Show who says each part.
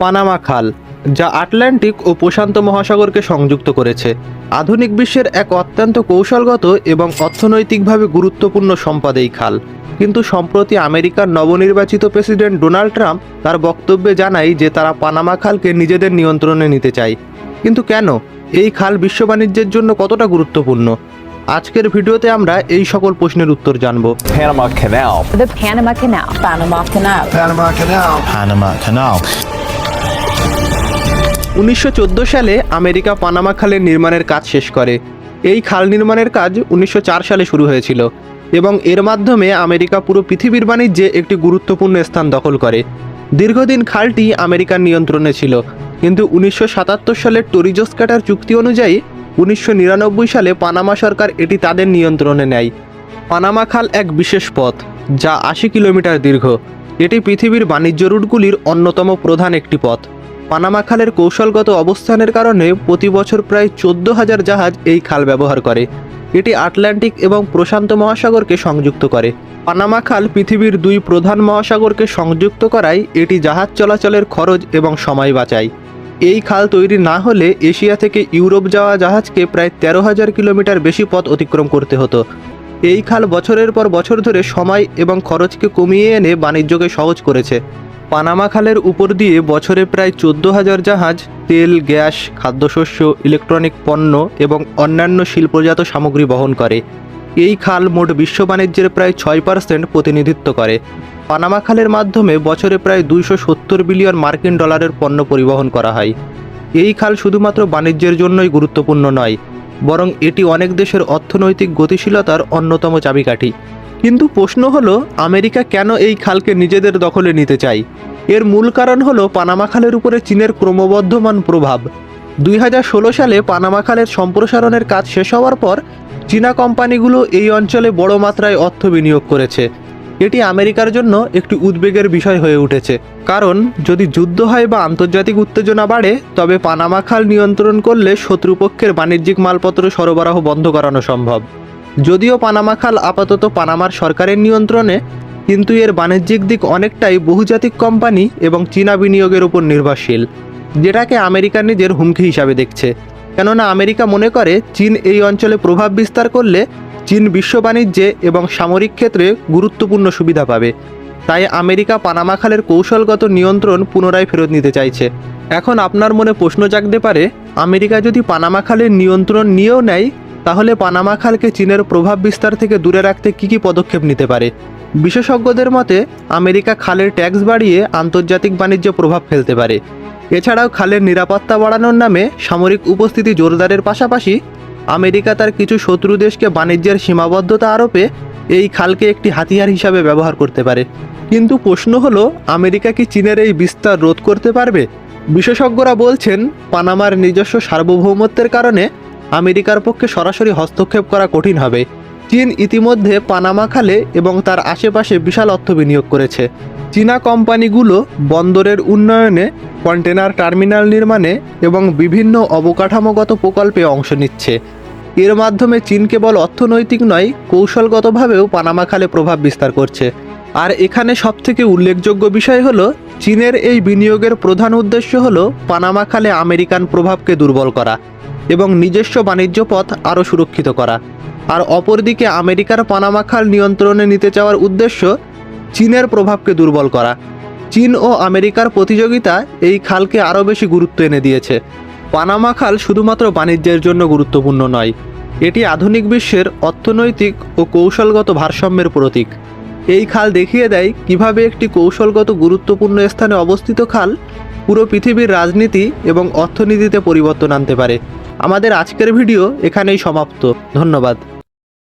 Speaker 1: Panama খাল যা Atlantic ও প্রশান্ত মহাসাগরকে সংযুক্ত করেছে আধুনিক বিশ্বের এক অত্যন্ত কৌশলগত এবং অর্থনৈতিকভাবে গুরুত্বপূর্ণ সম্পদ এই খাল কিন্তু সম্প্রতি আমেরিকার নবনির্বাচিত প্রেসিডেন্ট ডোনাল্ড ট্রাম্প তার বক্তব্যে জানায় যে তারা পানামা খালকে নিজেদের নিয়ন্ত্রণে নিতে চায় কিন্তু কেন এই খাল বিশ্ব বাণিজ্যের জন্য কতটা গুরুত্বপূর্ণ আজকের ভিডিওতে আমরা এই সকল প্রশ্নের উত্তর জানব
Speaker 2: Panama Canal.
Speaker 3: The Panama Canal.
Speaker 4: Panama Canal.
Speaker 5: Panama Canal.
Speaker 6: Panama Canal.
Speaker 1: উনিশশো চোদ্দ সালে আমেরিকা পানামা খালের নির্মাণের কাজ শেষ করে। এই খাল নির্মাণের কাজ উনিশশো চার সালে শুরু হয়েছিল এবং এর মাধ্যমে আমেরিকা পুরো পৃথিবীর বাণিজ্যে একটি গুরুত্বপূর্ণ স্থান দখল করে। দীর্ঘদিন খালটি আমেরিকার নিয়ন্ত্রণে ছিল, কিন্তু উনিশশো সাতাত্তর সালের টরিজোস কাটার চুক্তি অনুযায়ী উনিশশো নিরানব্বই সালে পানামা সরকার এটি তাদের নিয়ন্ত্রণে নেয়। পানামা খাল এক বিশেষ পথ, যা আশি কিলোমিটার দীর্ঘ। এটি পৃথিবীর বাণিজ্য রুটগুলির অন্যতম প্রধান একটি পথ। পানামা খালের কৌশলগত অবস্থানের কারণে প্রতি বছর প্রায় চোদ্দ হাজার জাহাজ এই খাল ব্যবহার করে। এটি আটলান্টিক এবং প্রশান্ত মহাসাগরকে সংযুক্ত করে। পানামা খাল পৃথিবীর দুই প্রধান মহাসাগরকে সংযুক্ত করায় এটি জাহাজ চলাচলের খরচ এবং সময় বাঁচায়। এই খাল তৈরি না হলে এশিয়া থেকে ইউরোপ যাওয়া জাহাজকে প্রায় তেরো হাজার কিলোমিটার বেশি পথ অতিক্রম করতে হতো। এই খাল বছরের পর বছর ধরে সময় এবং খরচকে কমিয়ে এনে বাণিজ্যকে সহজ করেছে। পানামা খালের উপর দিয়ে বছরে প্রায় চোদ্দ হাজার জাহাজ, তেল, গ্যাস, খাদ্যশস্য, ইলেকট্রনিক পণ্য এবং অন্যান্য শিল্পজাত সামগ্রী বহন করে। এই খাল মোট বিশ্ব বাণিজ্যের প্রায় ছয় পার্সেন্ট প্রতিনিধিত্ব করে। পানামা খালের মাধ্যমে বছরে প্রায় দুইশো সত্তর বিলিয়ন মার্কিন ডলারের পণ্য পরিবহন করা হয়। এই খাল শুধুমাত্র বাণিজ্যের জন্যই গুরুত্বপূর্ণ নয়, বরং এটি অনেক দেশের অর্থনৈতিক গতিশীলতার অন্যতম চাবিকাঠি। কিন্তু প্রশ্ন হলো, আমেরিকা কেন এই খালকে নিজেদের দখলে নিতে চায়? এর মূল কারণ হলো পানামা খালের উপরে চীনের ক্রমবর্ধমান প্রভাব। দুই হাজার ষোলো সালে পানামা খালের সম্প্রসারণের কাজ শেষ হওয়ার পর, চীনা কোম্পানিগুলো এই অঞ্চলে বড় মাত্রায় অর্থ বিনিয়োগ করেছে। এটি আমেরিকার জন্য একটি উদ্বেগের বিষয় হয়ে উঠেছে। কারণ, যদি যুদ্ধ হয় বা আন্তর্জাতিক উত্তেজনা বাড়ে, তবে পানামা খাল নিয়ন্ত্রণ করলে শত্রুপক্ষের বাণিজ্যিক মালপত্র সরবরাহ বন্ধ করানো সম্ভব। যদিও পানামা খাল আপাতত পানামার সরকারের নিয়ন্ত্রণে, কিন্তু এর বাণিজ্যিক দিক অনেকটাই বহুজাতিক কোম্পানি এবং চীনা বিনিয়োগের উপর নির্ভরশীল, যেটাকে আমেরিকা নিজের হুমকি হিসাবে দেখছে। কেননা আমেরিকা মনে করে, চীন এই অঞ্চলে প্রভাব বিস্তার করলে চীন বিশ্ব বাণিজ্যে এবং সামরিক ক্ষেত্রে গুরুত্বপূর্ণ সুবিধা পাবে। তাই আমেরিকা পানামা খালের কৌশলগত নিয়ন্ত্রণ পুনরায় ফেরত নিতে চাইছে। এখন আপনার মনে প্রশ্ন জাগতে পারে, আমেরিকা যদি পানামা খালের নিয়ন্ত্রণ নিয়েও নেয় তাহলে পানামা খালকে চীনের প্রভাব বিস্তার থেকে দূরে রাখতে কী কী পদক্ষেপ নিতে পারে? বিশেষজ্ঞদের মতে, আমেরিকা খালের ট্যাক্স বাড়িয়ে আন্তর্জাতিক বাণিজ্যে প্রভাব ফেলতে পারে। এছাড়াও খালের নিরাপত্তা বাড়ানোর নামে সামরিক উপস্থিতি জোরদারের পাশাপাশি আমেরিকা তার কিছু শত্রু দেশকে বাণিজ্যের সীমাবদ্ধতা আরোপে এই খালকে একটি হাতিয়ার হিসাবে ব্যবহার করতে পারে। কিন্তু প্রশ্ন হলো, আমেরিকা কি চীনের এই বিস্তার রোধ করতে পারবে? বিশেষজ্ঞরা বলছেন, পানামার নিজস্ব সার্বভৌমত্বের কারণে আমেরিকার পক্ষে সরাসরি হস্তক্ষেপ করা কঠিন হবে। চীন ইতিমধ্যে পানামা খালে এবং তার আশেপাশে বিশাল অর্থ বিনিয়োগ করেছে। চীনা কোম্পানিগুলো বন্দরের উন্নয়নে কন্টেনার টার্মিনাল নির্মাণে এবং বিভিন্ন অবকাঠামোগত প্রকল্পে অংশ নিচ্ছে। এর মাধ্যমে চীন কেবল অর্থনৈতিক নয়, কৌশলগতভাবেও পানামা খালে প্রভাব বিস্তার করছে। আর এখানে সবথেকে উল্লেখযোগ্য বিষয় হলো, চীনের এই বিনিয়োগের প্রধান উদ্দেশ্য হলো পানামা খালে আমেরিকান প্রভাবকে দুর্বল করা। এবং নিজস্ব বাণিজ্য পথ আরও সুরক্ষিত করা। আর অপরদিকে আমেরিকার পানামা খাল নিয়ন্ত্রণে নিতে চাওয়ার উদ্দেশ্য চীনের প্রভাবকে দুর্বল করা। চীন ও আমেরিকার প্রতিযোগিতা এই খালকে আরও বেশি গুরুত্ব এনে দিয়েছে। পানামা খাল শুধুমাত্র বাণিজ্যের জন্য গুরুত্বপূর্ণ নয়, এটি আধুনিক বিশ্বের অর্থনৈতিক ও কৌশলগত ভারসাম্যের প্রতীক। এই খাল দেখিয়ে দেয় কীভাবে একটি কৌশলগত গুরুত্বপূর্ণ স্থানে অবস্থিত খাল পুরো পৃথিবীর রাজনীতি এবং অর্থনীতিতে পরিবর্তন আনতে পারে। আমাদের আজকের ভিডিও এখানেই সমাপ্ত। ধন্যবাদ।